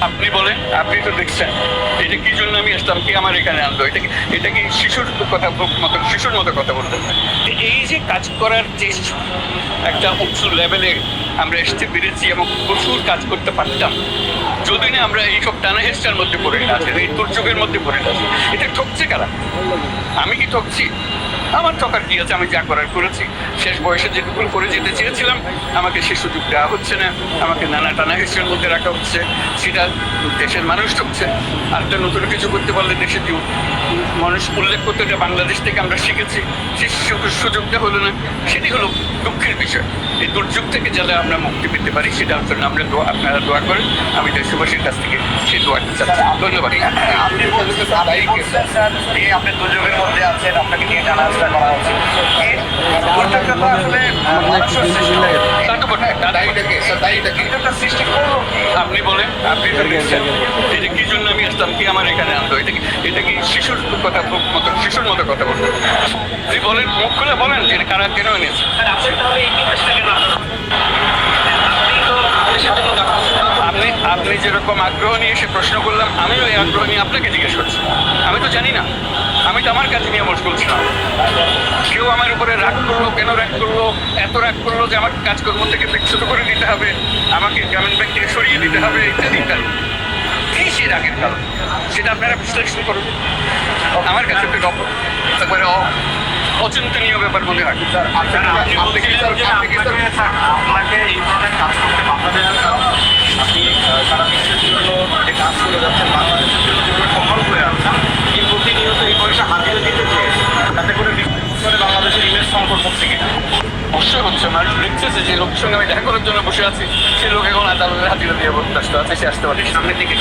আপনি বলেন। আপনি তো দেখছেন। এটা কি জন্য আমি আসলাম? কি আমার এখানে আনলো? এটা কি- এটা কি শিশুর কথা মতো শিশুর মতো কথা বলতেন এই যে কাজ করার যে একটা উঁচু লেভেলে আমরা আসতে পেরেছি এবং প্রচুর কাজ করতে পারতাম। যদি না আমরা এইসব টানা হেস্টার মধ্যে পড়ে আছি এই দুর্যোগের মধ্যে পড়ে আছি। এটা ঠকছে কারা? আমি কি ঠকছি? আমার ঠকার কি আছে? আমি যা করার করেছি। শেষ বয়সে যেটুকু করে যেতে চেয়েছিলাম, আমাকে সে সুযোগ দেওয়া হচ্ছে না। আমাকে নানা টানা হিসেবের মধ্যে রাখা হচ্ছে। সেটা দেশের মানুষ ঢুকছে আর একটা নতুন কিছু করতে পারলে দেশের কেউ মানুষ উল্লেখ করতে, এটা বাংলাদেশ থেকে আমরা শিখেছি। সু- সুযোগটা হলো না। সেটি হলো দুঃখের বিষয়। এই দুর্যোগ থেকে যাতে আমরা মুক্তি পেতে পারি সেটার জন্য আমরা দোয়া আপনারা দোয়া করেন। আমি দেশবাসীর কাছ থেকে সেই দোয়াটা চাচ্ছি। ধন্যবাদ। আপনি বলছেন স্যার যে আপনি দুর্যোগের মধ্যে আছেন আপনাকে নিয়ে জানা আসা করা হচ্ছে। দুর্যোগটা তো আসলে মানুষের সৃষ্টি আপনি বলেন আপনি এটা কি জন্য আমি আসলাম কি আমার এখানে আনলো এটা কি এটা কি শিশুর কথা মতো শিশুর মতো কথা বলতেন আপনি বলেন মুখ খুলে বলেন যে কারা কেন এনেছে আপনি আপনি যেরকম আগ্রহ নিয়ে এসে প্রশ্ন করলাম আমিও এই আগ্রহ নিয়ে আপনাকে জিজ্ঞেস করছি। আমি তো জানি না। আমি তো আমার কাছে নিয়ে মশগুল ছিলাম কেউ আমার উপরে রাগ করল কেন রাগ করল এত রাগ করল যে আমার কাজকর্ম থেকে বিচ্ছুত করে দিতে হবে আমাকে গ্রামীণ ব্যাংক থেকে সরিয়ে দিতে হবে ইত্যাদি ইত্যাদি। কি সেই রাগের কারণ? সেটা আপনারা বিশ্লেষণ করুন। আমার কাছে একটু ডপ একবারে অ- অচিন্তনীয় ব্যাপার মনে হয় আপনাকে স্যার আপনাকে এই ধরনের কাজ করতে বাধা দেওয়ার কারণ আপনি সারা বিশ্বের জন্য যে কাজ করে যাচ্ছেন বাংলাদেশের জন্য যেগুলো সফল হয়ে আছেন এই প্রতিনিয়ত এই পয়সা হাজিরা দিতে চেয়ে তাতে করে বিশ্বের বাংলাদেশের ইমেজ সংকট হচ্ছে কিনা। অবশ্যই হচ্ছে মানুষ দেখতেছে যে লোকের সঙ্গে আমি দেখা করার জন্য বসে আছি সেই লোক এখন আদালতের হাজিরা দিয়ে ব্যস্ত আছে সে আসতে পারে সামনের দিকে।